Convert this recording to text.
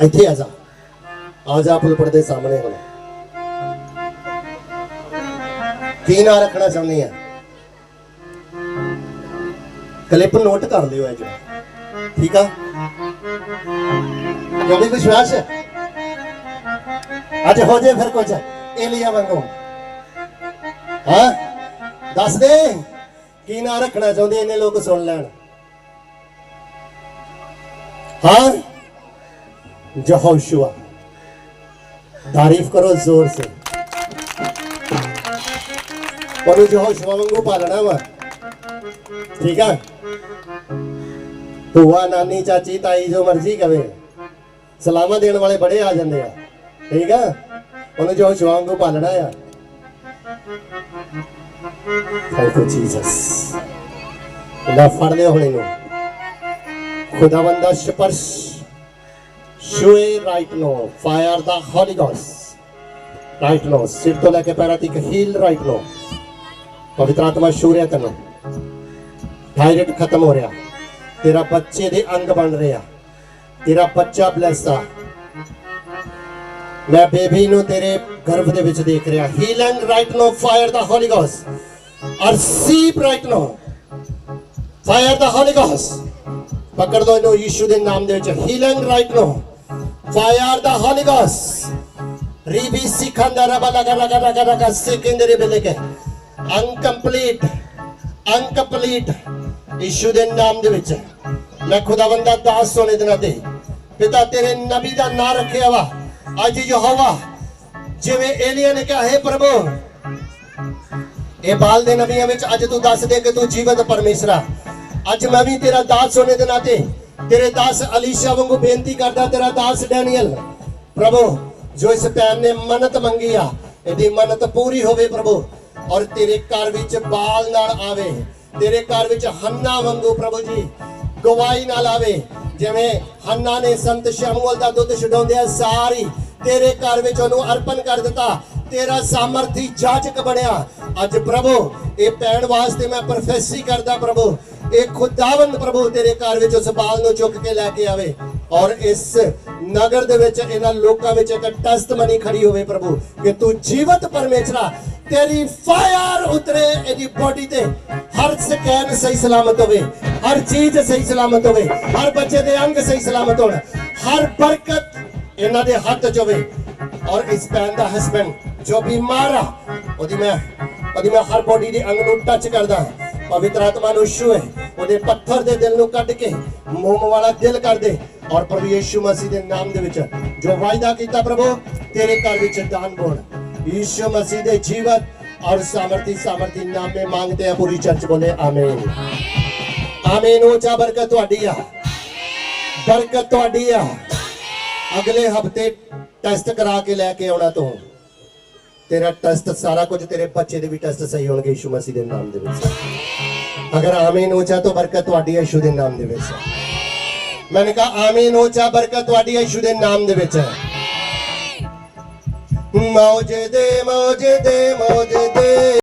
ਇੱਥੇ ਆ ਜਾ। ਆ ਜਾ ਪੁਲਪੜ ਦੇ ਸਾਹਮਣੇ ਹੁਣ। ਕੀ ਨਾਂ ਰੱਖਣਾ ਚਾਹੁੰਦੀ ਆ? ਕਲਿੱਪ ਨੋਟ ਕਰ ਲਿਓ ਇਹ ਜਿਹੜਾ। ਠੀਕ ਆ? ਕਿਉਂਕਿ ਵਿਸ਼ਵਾਸ? ਹੈ ਅੱਜ ਹੋ ਜੇ ਫਿਰ ਕੁਝ ਏਲੀਆ ਵਾਂਗੂ। ਹਾਂ? ਦੱਸ ਦੇ, ਕੀ ਨਾਂ ਰੱਖਣਾ ਚਾਹੁੰਦੇ ਇੰਨੇ ਲੋਕ ਸੁਣ ਲੈਣ? ਹਾਂ? यहोशुआ तारीफ करो जोर से ਉਹਨੂੰ ਯਹੋਸ਼ੁਆ ਵਾਂਗੂ ਪਾਲਣਾ ਵਾ ਠੀਕ ਆ ਭੂਆ ਨਾਨੀ ਚਾਚੀ ਤਾਈ ਜੋ ਮਰਜ਼ੀ ਕਵੇ ਸਲਾਮਾਂ ਦੇਣ ਵਾਲੇ ਬੜੇ ਆ ਜਾਂਦੇ ਆ ਠੀਕ ਆ ਉਹਨੂੰ ਯਹੋਸ਼ੁਆ ਵਾਂਗੂ ਪਾਲਣਾ ਆ ਥੈਂਕ ਯੂ ਜੀਸਸ ਨਾ ਫੜ ਲਿਓ ਹੁਣ ਇਹਨੂੰ ਖੁਦਾਵੰਦ ਦਾ ਸਪਰਸ਼ ਛੂਏ ਰਾਈਟ ਨੋ ਫਾਇਰ ਦਾ ਹੋਲੀ ਗੋਸਟ ਰਾਈਟ ਨੋ ਸਿਰ ਤੋਂ ਲੈ ਕੇ ਪੈਰਾਂ ਤੱਕ ਹੀਲ ਰਾਈਟ ਨੋ ਪਵਿੱਤਰ ਆਤਮਾ ਛੂ ਰਿਹਾ ਤੈਨੂੰ ਥਾਇਰਾਇਡ ਖਤਮ ਹੋ ਰਿਹਾ ਤੇਰਾ ਬੱਚੇ ਦੇ ਅੰਗ ਬਣ ਰਿਹਾ ਤੇਰਾ ਬੱਚਾ ਬਲੈਸ ਆ ਮੈਂ ਬੇਬੀ ਨੂੰ ਤੇਰੇ ਗਰਭ ਦੇ ਵਿੱਚ ਦੇਖ ਰਿਹਾ ਹੀਲਿੰਗ ਰਾਈਟ ਨੋ ਫਾਇਰ ਦਾ ਹੋਲੀ ਗੋਸਟ ਔਰ ਸੀਪ ਰਾਈਟ ਨੋ ਫਾਇਰ ਦਾ ਹੋਲੀ ਗੋਸਟ ਪਕੜ ਦੋ ਇਹਨੂੰ ਯੀਸ਼ੂ ਦੇ ਨਾਮ ਦੇ ਵਿੱਚ ਹੀਲਿੰਗ ਰਾਈਟ ਨੋ ਫਾਇਰ ਦਾ ਹੋਲੀ ਗੋਸਟ ਰੀਬੀ ਸਿਖੰਦਾ ਰਬਾ ਲਗਾ ਲਗਾ ਲਗਾ ਲਗਾ ਸਿਕੰਦਰੇ ਬਲੇ ਕੇ ਦੇ ਨਾਮ ਦੇ ਵਿੱਚ ਮੈਂ ਖੁਦਾਵੰਦਾ ਦਾਸ ਸੋਨੇ ਦੇ ਨਾਤੇ ਪਿਤਾ ਤੇਰੇ ਨਬੀ ਦਾ ਨਾਮ ਰੱਖਿਆ ਵਾ ਅੱਜ ਯਹੋਵਾ ਜਿਵੇਂ ਏਲੀਆ ਨੇ ਕਿਹਾ ਹੈ ਪ੍ਰਭੂ ਇਹ ਬਾਲ ਦੇ ਨਬੀਆਂ ਵਿੱਚ ਅੱਜ ਤੂੰ ਦੱਸ ਦੇ ਕਿ ਤੂੰ ਜੀਵਤ ਪਰਮੇਸ਼ਰਾ ਅੱਜ ਮੈਂ ਵੀ ਤੇਰਾ ਦਾਸ ਹੋਣੇ ਦੇ ਨਾਤੇ ਤੇਰੇ ਦਾਸ ਅਲੀਸ਼ਾ ਵਾਂਗੂ ਬੇਨਤੀ ਕਰਦਾ, ਤੇਰਾ ਦਾਸ ਡੈਨੀਅਲ, ਪ੍ਰਭੂ, ਜੋ ਇਸ ਭੈਣ ਨੇ ਮੰਨਤ ਮੰਗੀ ਆ, ਇਹਦੀ ਮੰਨਤ ਪੂਰੀ ਹੋਵੇ ਪ੍ਰਭੂ, ਔਰ ਤੇਰੇ ਘਰ ਵਿੱਚ ਬਾਲ ਨਾਲ ਆਵੇ, ਤੇਰੇ ਘਰ ਵਿੱਚ ਹੰਨਾ ਵਾਂਗੂ ਪ੍ਰਭੂ ਜੀ, ਗਵਾਹੀ ਨਾਲ ਆਵੇ, ਜਿਵੇਂ ਹੰਨਾ ਨੇ ਸੰਤ ਸ਼ਮੂਅਲ ਦਾ ਦੁੱਧ ਛਡਾਉਂਦਿਆਂ ਸਾਰੀ ਤੇਰੇ ਘਰ ਵਿੱਚ ਉਹਨੂੰ ਅਰਪਣ ਕਰ ਦਿੱਤਾ, ਤੇਰਾ ਸਾਮਰਥੀ ਜਾਚਕ ਬਣਿਆ। ਅੱਜ ਪ੍ਰਭੂ, ਇਹ ਪੈਣ ਵਾਸਤੇ ਮੈਂ ਪ੍ਰੋਫੈਸੀ ਕਰਦਾ, ਪ੍ਰਭੂ ਇਹ ਖੁਦਾਵੰਦ ਪ੍ਰਭੂ ਤੇਰੇ ਘਰ ਵਿੱਚ ਉਸ ਬਾਲ ਨੂੰ ਚੁੱਕ ਕੇ ਲੈ ਕੇ ਆਵੇ ਔਰ ਇਸ ਨਗਰ ਦੇ ਵਿੱਚ ਇਹਨਾਂ ਲੋਕਾਂ ਵਿੱਚ ਇੱਕ ਟੈਸਟਮਨੀ ਖੜੀ ਹੋਵੇ ਪ੍ਰਭੂ, ਕਿ ਤੂੰ ਜੀਵਤ ਪਰਮੇਸ਼ਰਾ, ਤੇਰੀ ਫਾਇਰ ਉਤਰੇ, ਇਹਦੀ ਬੋਡੀ ਤੇ ਹਰ ਸਕੈਨ ਸਹੀ ਸਲਾਮਤ ਹੋਵੇ, ਹਰ ਚੀਜ਼ ਸਹੀ ਸਲਾਮਤ ਹੋਵੇ, ਹਰ ਬੱਚੇ ਦੇ ਅੰਗ ਸਹੀ ਸਲਾਮਤ ਹੋਣ, ਹਰ ਬਰਕਤ ਇਹਨਾਂ ਦੇ ਹੱਥ 'ਚ ਹੋਵੇ ਔਰ ਇਸ ਭੈਣ ਦਾ ਹਸਬੰਡ ਜੋ ਬਿਮਾਰ ਆ, ਉਹਦੀ ਮੈਂ ਉਹਦੀ ਮੈਂ ਹਰ ਬੋਡੀ ਦੇ ਅੰਗ ਨੂੰ ਟੱਚ ਕਰਦਾ, ਪਵਿੱਤਰ ਆਤਮਾ ਨੂੰ ਛੂਏ ਉਹਦੇ ਪੱਥਰ ਦੇ ਦਿਲ ਨੂੰ ਕੱਢ ਕੇ ਮੋਮ ਵਾਲਾ ਦਿਲ ਕਰ ਦੇ ਔਰ ਪ੍ਰਭੂ ਯੀਸ਼ੂ ਮਸੀਹ ਦੇ ਨਾਮ ਦੇ ਵਿੱਚ ਜੋ ਵਾਅਦਾ ਕੀਤਾ, ਪ੍ਰਭੂ, ਤੇਰੇ ਘਰ ਵਿੱਚ ਦਾਨ ਬੋਲ ਯੀਸ਼ੂ ਮਸੀਹ ਦੇ ਜੀਵਨ ਔਰ ਸਾਮਰਥੀ ਸਾਮਰਥੀ ਨਾਮ ਮੇ ਮੰਗਤੇ ਆ, ਪੂਰੀ ਚਰਚ ਬੋਲੇ, ਆਮੀਨ। ਆਮੀਨ, ਉੱਚਾ ਬਰਕਤ ਤੁਹਾਡੀ ਆ। ਬਰਕਤ ਤੁਹਾਡੀ ਆ। ਅਗਲੇ ਹਫ਼ਤੇ ਟੈਸਟ ਕਰਾ ਕੇ ਲੈ ਕੇ ਆਉਣਾ ਤੂੰ। ਤੇਰਾ ਟੈਸਟ, ਸਾਰਾ ਕੁਝ ਤੇਰੇ ਬੱਚੇ ਦੇ ਵੀ ਟੈਸਟ ਸਹੀ ਹੋਣਗੇ, ਯਿਸੂ ਮਸੀਹ ਦੇ ਨਾਮ ਦੇ ਵਿੱਚ। ਅਗਰ आमीन हो जा तो बरकत ਤੁਹਾਡੀ ਯਿਸੂ ਦੇ ਨਾਮ ਦੇ ਵਿੱਚ ਆਮੀਨ ਮੈਨੇ ਕਹਾ ਆਮੀਨ ਹੋ ਜਾ ਬਰਕਤ ਤੁਹਾਡੀ ਯਿਸੂ ਦੇ ਨਾਮ ਦੇ ਵਿੱਚ ਹੈ। ਮੌਜ ਦੇ ਮੌਜ